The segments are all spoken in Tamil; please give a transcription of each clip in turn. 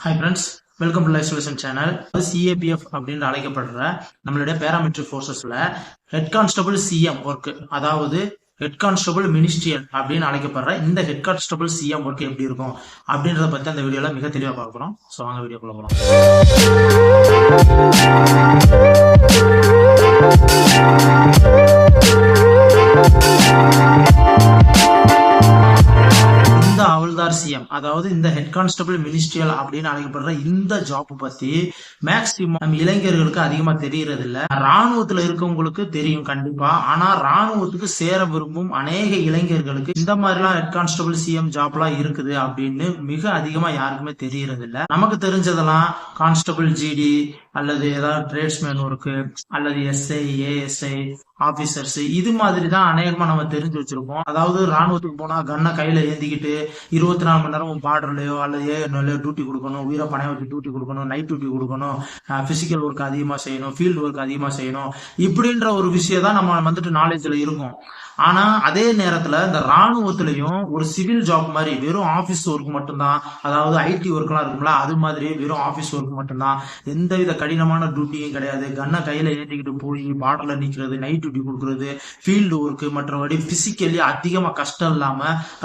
Hi friends welcome to life solution channel CAPF அப்படின்னு அழைக்கப்படுற நம்மளுடைய பேராமெட்ரிக் ஃபோர்ஸஸ்ல ஹெட் கான்ஸ்டபிள் சிஎம் ஒர்க் அதாவது ஹெட் கான்ஸ்டபிள் மினிஸ்ட்ரியல் அப்படின்னு அழைக்கப்படுற இந்த ஹெட் கான்ஸ்டபிள் சிஎம் ஒர்க் எப்படி இருக்கும் அப்படின்றத பத்தி அந்த வீடியோல மிக தெளிவாக பார்க்குறோம் ஸோ வாங்க வீடியோக்குள்ள போகலாம் ஹவல்தார் சிஎம். அதாவது இந்த ஹெட் கான்ஸ்டபிள் மினிஸ்ட்ரியல் அப்படின்னு அழைக்கப்படுற இந்த ஜாப் பத்தி மேக்சிமம் இளைஞர்களுக்கு அதிகமா தெரியறது இல்ல ராணுவத்துல இருக்கவங்களுக்கு தெரியும் கண்டிப்பா. ஆனா ராணுவத்துக்கு சேர விரும்பும் அநேக இளைஞர்களுக்கு இந்த மாதிரிலாம் ஹெட் கான்ஸ்டபிள் சிஎம் ஜாப்லாம் இருக்குது அப்படின்னு மிக அதிகமா யாருக்குமே தெரியறது இல்ல நமக்கு தெரிஞ்சதெல்லாம் கான்ஸ்டபிள் ஜிடி அல்லது ஏதாவது டிரேட்ஸ்மேன் ஒர்க்கு அல்லது எஸ்ஐ ஏஎஸ்ஐ ஆபீசர்ஸ் இது மாதிரி தான் அநேகமா நம்ம தெரிஞ்சு வச்சிருக்கோம் அதாவது ராணுவத்துக்கு போனா கன்னை கையில ஏந்திக்கிட்டு இருபத்தி நாலு மணி நேரம் பார்டர்லயோ அல்லது ஏஎன்எல்லையோ டியூட்டி கொடுக்கணும். உயிரை பணைய வச்சு டியூட்டி கொடுக்கணும். நைட் டியூட்டி கொடுக்கணும். பிசிக்கல் ஒர்க் அதிகமா செய்யணும். ஃபீல்டு ஒர்க் அதிகமா செய்யணும். இப்படின்ற ஒரு விஷயம் தான் நம்ம வந்துட்டு நாலேஜ்ல இருக்கும். ஆனா அதே நேரத்துல இந்த ராணுவத்திலையும் ஒரு சிவில் ஜாப் மாதிரி வெறும் ஆபீஸ் ஒர்க் மட்டும்தான் அதாவது ஐடி ஒர்க்லாம் இருக்கும்ல அது மாதிரி வெறும் ஆபீஸ் ஒர்க் மட்டும்தான். எந்த வித கடினமான டியூட்டியும் கிடையாது. கன்னை கையில ஏற்றிக்கிட்டு போய் பார்டர்ல நிக்கிறது நைட் டியூட்டி கொடுக்கறது ஃபீல்டு ஒர்க் மற்றபடி பிசிக்கலி அதிகமா கஷ்டம் இல்லாம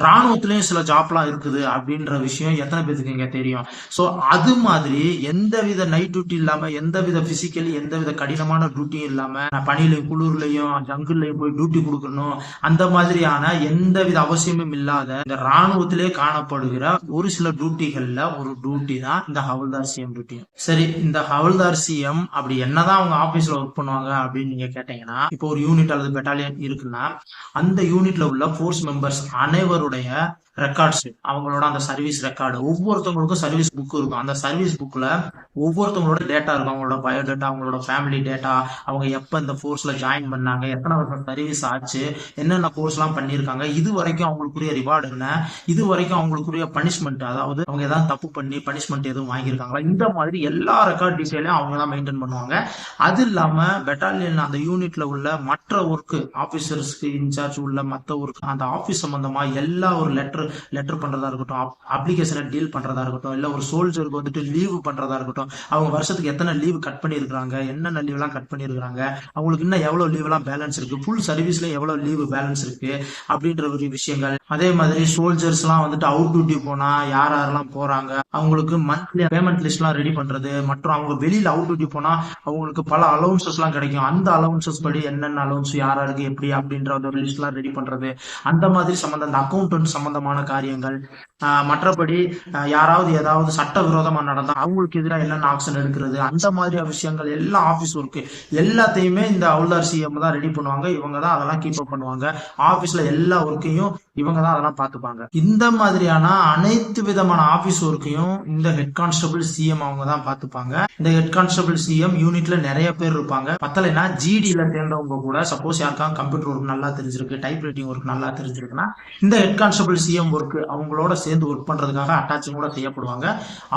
ராணுவத்திலயும் சில ஜாப்லாம் இருக்குது அப்படின்ற விஷயம் எத்தனை பேருக்கு இங்க தெரியும்? ஸோ அது மாதிரி எந்த வித நைட் டியூட்டி இல்லாம எந்தவித பிசிக்கலி எந்தவித கடினமான டியூட்டியும் இல்லாம பனிலையும் குளிர்லையும் ஜங்கிள்லையும் போய் டியூட்டி கொடுக்கணும். அந்த மாதிரியான எந்தவித அவசியமும் இல்லாத இந்த ராணுவத்திலே காணப்படுகிற ஒரு சில டியூட்டிகள்ல ஒரு டியூட்டி தான் இந்த ஹவல்தார் சிஎம் டியூட்டி சரி இந்த ஹவல்தார் சிஎம் அப்படி என்னதான் அவங்க ஆபீஸ்ல ஒர்க் பண்ணுவாங்க அப்படின்னு நீங்க கேட்டீங்கன்னா இப்போ ஒரு யூனிட் அல்லது பெட்டாலியன் இருக்குன்னா அந்த யூனிட்ல உள்ள ஃபோர்ஸ் மெம்பர்ஸ் அனைவருடைய ரெக்கார்ட்ஸ் அவங்களோட அந்த சர்வீஸ் ரெக்கார்டு ஒவ்வொருத்தவங்களுக்கும் சர்வீஸ் புக் இருக்கும். அந்த சர்வீஸ் புக்ல ஒவ்வொருத்தவங்களோட டேட்டா இருக்கும். அவங்களோட பயோடேட்டா அவங்களோட ஃபேமிலி டேட்டா அவங்க எப்போ இந்த ஃபோர்ஸ்ல ஜாயின் பண்ணாங்க எத்தனை வருஷம் சர்வீஸ் ஆச்சு என்னென்ன கோர்ஸ் எல்லாம் பண்ணியிருக்காங்க இது வரைக்கும் அவங்களுக்குரிய ரிவார்டு என்ன இது வரைக்கும் அவங்களுக்குரிய பனிஷ்மெண்ட் அதாவது அவங்க ஏதாவது தப்பு பண்ணி பனிஷ்மெண்ட் எதுவும் வாங்கியிருக்காங்களா இந்த மாதிரி எல்லா ரெக்கார்ட் டீட்டெயிலையும் அவங்க தான் மெயின்டைன் பண்ணுவாங்க. அது இல்லாம பெட்டாலியன் அந்த யூனிட்ல உள்ள மற்ற ஒர்க்கு ஆபீசர்ஸ்க்கு இன்சார்ஜ் உள்ள மற்ற ஒர்க் அந்த ஆபீஸ் சம்பந்தமா எல்லா ஒரு லெட்டர் லெட்டர் பண்றதா இருக்கட்டும் அப்ளிகேஷனை டீல் பண்றதா இருக்கட்டும் இல்ல ஒரு சோல்ஜருக்கு வந்துட்டு லீவு பண்றதா இருக்கட்டும் அவங்க வருஷத்துக்கு எத்தனை லீவ் கட் பண்ணிருக்காங்க என்னென்ன லீவ் எல்லாம் கட் பண்ணிருக்காங்க அவங்களுக்கு இன்னும் எவ்வளவு லீவ் எல்லாம் பேலன்ஸ் இருக்கு ஃபுல் சர்வீஸ்ல எவ்வளவு லீவ் பேலன்ஸ் இருக்கு அப்படின்ற ஒரு விஷயங்கள். அதே மாதிரி சோல்ஜர்ஸ் எல்லாம் வந்துட்டு அவுட் டியூட்டி போனா யார் யாரெல்லாம் போறாங்க அவங்களுக்கு மந்த்லி பேமெண்ட் லிஸ்ட் எல்லாம் ரெடி பண்றது மற்றும் அவங்க வெளியில அவுட் டியூட்டி போனா அவங்களுக்கு பல அலவுன்சஸ் எல்லாம் கிடைக்கும். அந்த அலவுன்சஸ் படி என்னென்ன அலவுன்ஸ் யாராருக்கு எப்படி அப்படின்ற ஒரு லிஸ்ட் எல்லாம் ரெடி பண்றது. அந்த மாதிரி சம்பந்தம் அந்த அக்கௌண்டன்ட் சம்பந்தமான காரியங்கள். ஆஹ் மற்றபடி யாராவது ஏதாவது சட்டவிரோதமா நடந்தா அவங்களுக்கு எதிராக என்னென்ன ஆக்ஷன் எடுக்கிறது? அந்த மாதிரி விஷயங்கள் எல்லாம் ஆபீஸ் ஒர்க்கு எல்லாத்தையுமே இந்த அவுல்தார் சிஎம் தான் ரெடி பண்ணுவாங்க. இவங்க தான் அதெல்லாம் கீப் அப் பண்ணுவாங்க. ஆபீஸ்ல எல்லா ஒர்க்கையும் இவங்க தான் அதெல்லாம் பார்த்துப்பாங்க. இந்த மாதிரியான அனைத்து விதமான ஆபீஸ் ஒர்க்கையும் இந்த ஹெட் கான்ஸ்டபிள் சிஎம் அவங்க தான் பார்த்துப்பாங்க. இந்த ஹெட் கான்ஸ்டபிள் சிஎம் யூனிட்ல நிறைய பேர் இருப்பாங்க. பத்தலைன்னா ஜிடியில சேர்ந்தவங்க கூட சப்போஸ் யாருக்காங்க கம்ப்யூட்டர் ஒர்க் நல்லா தெரிஞ்சிருக்கு டைப் ரைட்டிங் ஒர்க் நல்லா தெரிஞ்சிருக்குன்னா இந்த ஹெட் கான்ஸ்டபிள் சிஎம் ஒர்க் அவங்களோட சேர்ந்து ஒர்க் பண்றதுக்காக அட்டாச்சும் கூட செய்யப்படுவாங்க.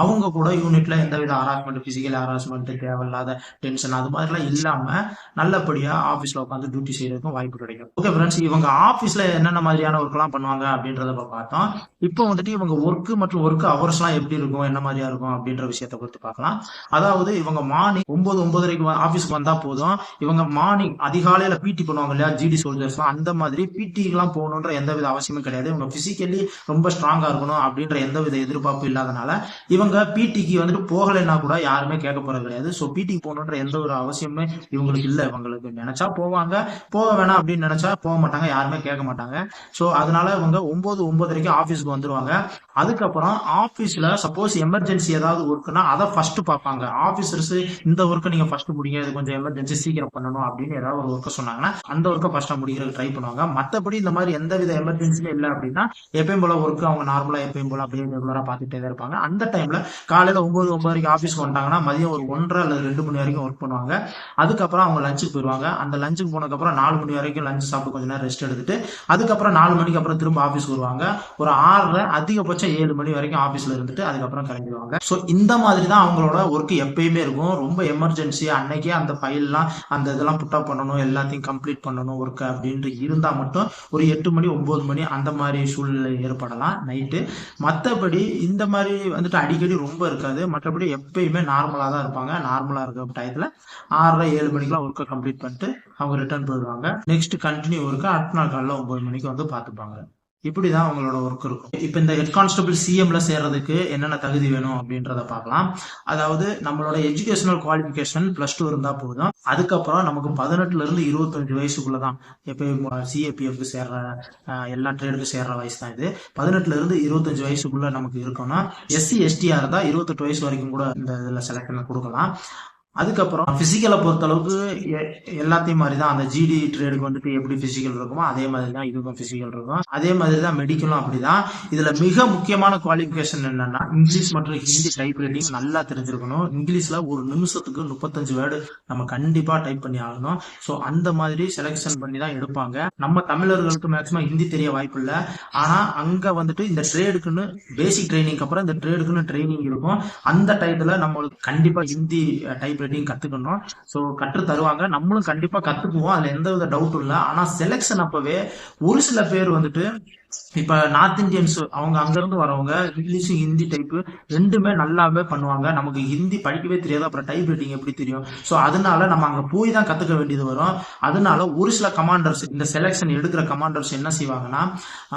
அவங்க கூட யூனிட்ல எந்தவித ஹராஸ்மெண்ட் பிசிக்கல் ஹராஸ்மெண்ட் தேவையில்லாத டென்ஷன் அது மாதிரிலாம் இல்லாம நல்லபடியா ஆபீஸ்ல உட்காந்து டியூட்டி செய்யறதுக்கும் வாய்ப்பு கிடைக்கும். ஓகே ஃப்ரெண்ட்ஸ் இவங்க ஆபீஸ்ல என்னென்ன மாதிரியான ஒர்க்லாம் எல்லாம் பண்ணுவாங்க அப்படின்றத பார்த்தோம். இப்போ வந்துட்டு இவங்க ஒர்க் மற்றும் ஒர்க் ஹவர்ஸ் எல்லாம் எப்படி இருக்கும் என்ன மாதிரியா இருக்கும் அப்படின்ற விஷயத்த குறித்து பார்க்கலாம். அதாவது இவங்க மார்னிங் ஒன்பது ஒன்பதரைக்கு ஆபீஸ்க்கு வந்தா போதும். இவங்க மார்னிங் அதிகாலையில பிடி பண்ணுவாங்க இல்லையா ஜிடி சோல்ஜர்ஸ் அந்த மாதிரி பிடிக்கு எல்லாம் போகணுன்ற எந்தவித அவசியமும் கிடையாது. இவங்க பிசிக்கலி ரொம்ப ஸ்ட்ராங்கா இருக்கணும் அப்படின்ற எந்த வித எதிர்பார்ப்பு இல்லாதனால இவங்க பிடிக்கு வந்துட்டு போகலைன்னா கூட யாருமே கேட்க போறது கிடையாது. ஸோ பிடிக்கு போகணுன்ற எந்த ஒரு அவசியமே இவங்களுக்கு இல்லை. இவங்களுக்கு நினைச்சா போவாங்க. போக வேணாம் அப்படின்னு நினைச்சா போக மாட்டாங்க. யாருமே கேட்க மாட்டாங்க. ஸோ அதனால இவங்க ஒன்பது ஒன்பதரைக்கு ஆஃபீஸ்க்கு வந்துருவாங்க. அதுக்கப்புறம் ஆஃபீஸ்ல சப்போஸ் எமர்ஜென்சி ஏதாவது ஒர்க்குனா அதை ஃபர்ஸ்ட் பார்ப்பாங்க. ஆஃபீஸர்ஸ் இந்த ஒர்க்கை நீங்க ஃபர்ஸ்ட் முடிங்க இது கொஞ்சம் எமர்ஜென்சி சீக்கிரம் பண்ணணும் அப்படின்னு ஏதாவது ஒரு ஒர்க்கை சொன்னாங்கன்னா அந்த ஒர்க்கை ஃபர்ஸ்ட் முடிக்கிறதுக்கு ட்ரை பண்ணுவாங்க. மற்றபடி இந்த மாதிரி எந்த வித எமர்ஜென்சியும் இல்லை அப்படின்னா எப்பயும் போல ஒர்க் அவங்க நார்மலா எப்பயும் போல அப்படியே ரெகுலராக பார்த்துட்டே தான் இருப்பாங்க. அந்த டைம்ல காலையில ஒன்பது ஒன்பது வரைக்கும் ஆஃபீஸ்க்கு வந்துட்டாங்கன்னா மதியம் ஒரு ஒன்றரை அல்லது ரெண்டு மணி வரைக்கும் ஒர்க் பண்ணுவாங்க. அதுக்கப்புறம் அவங்க லஞ்சுக்கு போயிடுவாங்க. அந்த லஞ்சுக்கு போனதுக்கப்புறம் நாலு மணி வரைக்கும் லஞ்ச் சாப்பிட்டு கொஞ்ச நேரம் ரெஸ்ட் எடுத்துட்டு அதுக்கப்புறம் நாலு மணிக்கு அப்புறம் திரும்ப ஆஃபீஸ்க்கு வருவாங்க. ஒரு ஆறரை அதிகபட்சம் ஏழு மணி வரைக்கும் ஆஃபீஸில் இருந்துட்டு அதுக்கப்புறம் கிளம்பிடுவாங்க. ஸோ இந்த மாதிரி தான் அவங்களோட ஒர்க் எப்பயுமே இருக்கும். ரொம்ப எமர்ஜென்சி அன்னைக்கே அந்த ஃபைல்லாம் அந்த இதெல்லாம் புட்டப் பண்ணணும் எல்லாத்தையும் கம்ப்ளீட் பண்ணணும் ஒர்க் அப்படின்ட்டு இருந்தால் மட்டும் ஒரு எட்டு மணி ஒம்பது மணி அந்த மாதிரி சூழ்நிலை ஏற்படலாம். நைட்டு மற்றபடி இந்த மாதிரி வந்துட்டு அடிக்கடி ரொம்ப இருக்காது. மற்றபடி எப்பயுமே நார்மலாக தான் இருப்பாங்க. நார்மலாக இருக்க டயத்தில் ஆறரை ஏழு மணிக்கெலாம் ஒர்க்கை கம்ப்ளீட் பண்ணிட்டு அவங்க ரிட்டர்ன் போயிடுவாங்க. நெக்ஸ்ட் கண்டினியூ ஒர்க்கு அடுத்த நாள் காலையில் ஒம்பது மணிக்கு வந்து பார்த்துப்பாங்க. இப்படி தான் அவங்களோட ஒர்க் இருக்கும். இப்போ இந்த ஹெட் கான்ஸ்டபிள் சிஎம்ல சேர்றதுக்கு என்னென்ன தகுதி வேணும் அப்படின்றத பார்க்கலாம். அதாவது நம்மளோட எஜுகேஷனல் குவாலிஃபிகேஷன் ப்ளஸ் டூ இருந்தால் போதும். அதுக்கப்புறம் நமக்கு பதினெட்டுல இருந்து இருபத்தஞ்சு வயசுக்குள்ள தான் எப்போ சிஏபிஎஃப்க்கு சேர்ற எல்லா ட்ரேடுக்கு சேர்ற வயசு தான் இது. பதினெட்டுல இருந்து இருபத்தஞ்சு வயசுக்குள்ள நமக்கு இருக்கணும் எஸ்சி எஸ்டியா இருந்தா இருபத்தெட்டு வயசு வரைக்கும் கூட இந்த இதில் பண்ண கொடுக்கலாம். அதுக்கப்புறம் பிசிக்கலை பொறுத்தளவுக்கு எ- எல்லாத்தையும் மாதிரி தான் அந்த ஜிடி ட்ரேடுக்கு வந்துட்டு எப்படி பிசிக்கல் இருக்குமோ அதே மாதிரி தான் இதுக்கும் பிசிக்கல் இருக்கும். அதே மாதிரி தான் மெடிக்கலும் அப்படிதான். இதுல மிக முக்கியமான குவாலிஃபிகேஷன் என்னன்னா இங்கிலீஷ் மற்றும் ஹிந்தி டைப் ரைட்டிங் நல்லா தெரிஞ்சிருக்கணும். இங்கிலீஷ்ல ஒரு நிமிஷத்துக்கு முப்பத்தஞ்சு வேர்டு நம்ம கண்டிப்பா டைப் பண்ணி ஆகணும். ஸோ அந்த மாதிரி செலெக்ஷன் பண்ணி தான் எடுப்பாங்க. நம்ம தமிழர்களுக்கு மேக்ஸிமம் ஹிந்தி தெரிய வாய்ப்பு இல்லை. ஆனா அங்க வந்துட்டு இந்த ட்ரேடுக்குன்னு பேசிக் ட்ரைனிங்க்கு அப்புறம் இந்த ட்ரேடுக்குன்னு ட்ரைனிங் இருக்கும். அந்த டைத்துல நம்மளுக்கு கண்டிப்பா ஹிந்தி டைப் ரைட்டிங் கத்துக்கணும் ஸோ கற்று தருவாங்க. நம்மளும் கண்டிப்பா கத்துக்குவோம். அதுல எந்த வித டவுட்டும் இல்லை. ஆனா செலெக்ஷன் அப்பவே ஒரு சில பேர் வந்துட்டு இப்ப நார்த் இந்தியன்ஸ் அவங்க அங்க இருந்து வரவங்க இங்கிலீஷ் ஹிந்தி டைப் ரெண்டுமே நல்லாவே பண்ணுவாங்க. நமக்கு ஹிந்தி படிக்கவே தெரியாது. அப்புறம் டைப் ரைட்டிங் எப்படி தெரியும்? ஸோ அதனால நம்ம அங்க போய் தான் கத்துக்க வேண்டியது வரும். அதனால ஒரு சில கமாண்டர்ஸ் இந்த செலெக்ஷன் எடுக்கிற கமாண்டர்ஸ் என்ன செய்வாங்கன்னா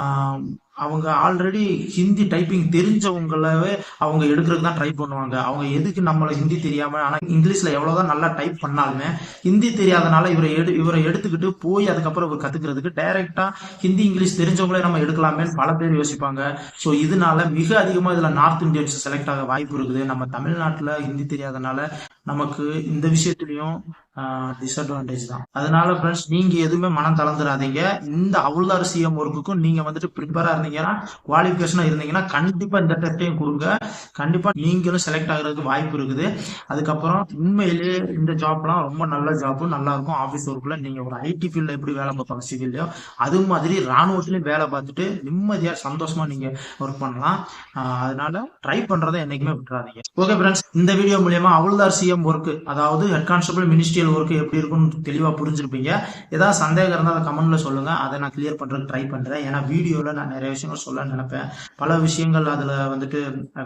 ஆஹ், அவங்க ஆல்ரெடி ஹிந்தி டைப்பிங் தெரிஞ்சவங்களவே அவங்க எடுக்கிறதுக்கு தான் ட்ரை பண்ணுவாங்க. அவங்க எதுக்கு நம்மளை ஹிந்தி தெரியாம ஆனா இங்கிலீஷ்ல எவ்வளவுதான் நல்லா டைப் பண்ணாலுமே ஹிந்தி தெரியாதனால இவரை எடு இவரை எடுத்துக்கிட்டு போய் அதுக்கப்புறம் இவர் கத்துக்கிறதுக்கு டைரக்டா ஹிந்தி இங்கிலீஷ் தெரிஞ்சவங்களே நம்ம எடுக்கலாமேன்னு பல பேர் யோசிப்பாங்க. ஸோ இதனால மிக அதிகமா இதுல நார்த் இந்தியன்ஸ் செலக்ட் ஆக வாய்ப்பு இருக்குது. நம்ம தமிழ்நாட்டுல ஹிந்தி தெரியாதனால நமக்கு இந்த விஷயத்துலயும் டிஸ்அட்வான்டேஜ் தான். அதனால ஃப்ரெண்ட்ஸ் நீங்க எதுவுமே மனம் தளர்ந்துடாதீங்க இந்த அவுள்தார் சிஎம் ஒர்க்குக்கும் நீங்க வந்துட்டு ப்ரிப்பேரா இருந்தீங்கன்னா குவாலிஃபிகேஷனா இருந்தீங்கன்னா கண்டிப்பா இந்த டெஸ்டையும் கொடுங்க. கண்டிப்பா நீங்களும் செலக்ட் ஆகுறதுக்கு வாய்ப்பு இருக்குது. அதுக்கப்புறம் உண்மையிலேயே இந்த ஜாப்லாம் ரொம்ப நல்ல ஜாப்பும் நல்லா இருக்கும். ஆஃபீஸ் ஒர்க்ல நீங்க ஒரு ஐடி ஃபீல்ட்ல எப்படி வேலை பார்ப்பாங்க சிவில்லையோ அது மாதிரி ராணுவத்திலையும் வேலை பார்த்துட்டு நிம்மதியா சந்தோஷமா நீங்க ஒர்க் பண்ணலாம். அதனால ட்ரை பண்றதை என்னைக்குமே விட்டுறாதீங்க. ஓகே ஃப்ரெண்ட்ஸ் இந்த வீடியோ மூலியமா அவ்வளோதார் சிஎம் ஒர்க் அதாவது ஹெட் கான்ஸ்டபிள் மினிஸ்ட்ரியல் ஒர்க்கு எப்படி இருக்குன்னு தெளிவா புரிஞ்சிருப்பீங்க. ஏதாவது சந்தேகம் இருந்தால் அதை கமெண்ட்ல சொல்லுங்க. அதை நான் கிளியர் பண்றதுக்கு ட்ரை பண்றேன். ஏன்னா வீடியோல நான் நிறைய விஷயங்கள் சொல்ல நினைப்பேன். பல விஷயங்கள் அதுல வந்துட்டு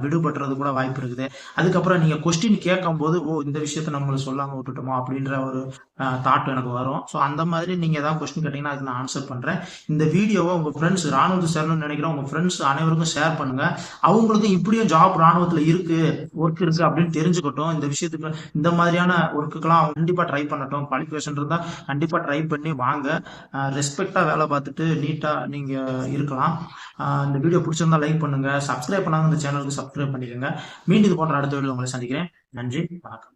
விடுபட்டுறது கூட வாய்ப்பு இருக்குது. அதுக்கப்புறம் நீங்க கொஸ்டின் கேட்கும் போது ஓ இந்த விஷயத்த நம்மளை சொல்லாமல் விட்டுட்டோமா? அப்படின்ற ஒரு தாட் எனக்கு வரும். ஸோ அந்த மாதிரி நீங்க ஏதாவது கொஸ்டின் கேட்டீங்கன்னா அதுக்கு நான் ஆன்சர் பண்றேன். இந்த வீடியோவை உங்க ஃப்ரெண்ட்ஸ் ராணுவத்து சேரணும்னு நினைக்கிறேன். உங்க ஃப்ரெண்ட்ஸ் அனைவருக்கும் ஷேர் பண்ணுங்க. அவங்களுக்கும் இப்படியும் ஜாப் ராணுவத்துல இருக்கு ஒர்க் இருக்கு அப்படின்னு தெரிஞ்சுக்கட்டும். இந்த விஷயத்துக்கு இந்த மாதிரியான ஒர்க்குக்கெல்லாம் அவங்க கண்டிப்பாக ட்ரை பண்ணட்டும். குவாலிஃபிகேஷன் இருந்தா கண்டிப்பா ட்ரை பண்ணி வாங்க. ரெஸ்பெக்டா வேலை பார்த்துட்டு நீட்டா நீங்க இருக்கலாம். இந்த வீடியோ பிடிச்சிருந்தா லைக் பண்ணுங்க. சப்ஸ்கிரைப் பண்ணாங்க இந்த சேனலுக்கு சப்ஸ்கிரைப் பண்ணிக்கோங்க. மீண்டும் இது போன்ற அடுத்த வீடியோ உங்களை சந்திக்கிறேன். நன்றி. வணக்கம்.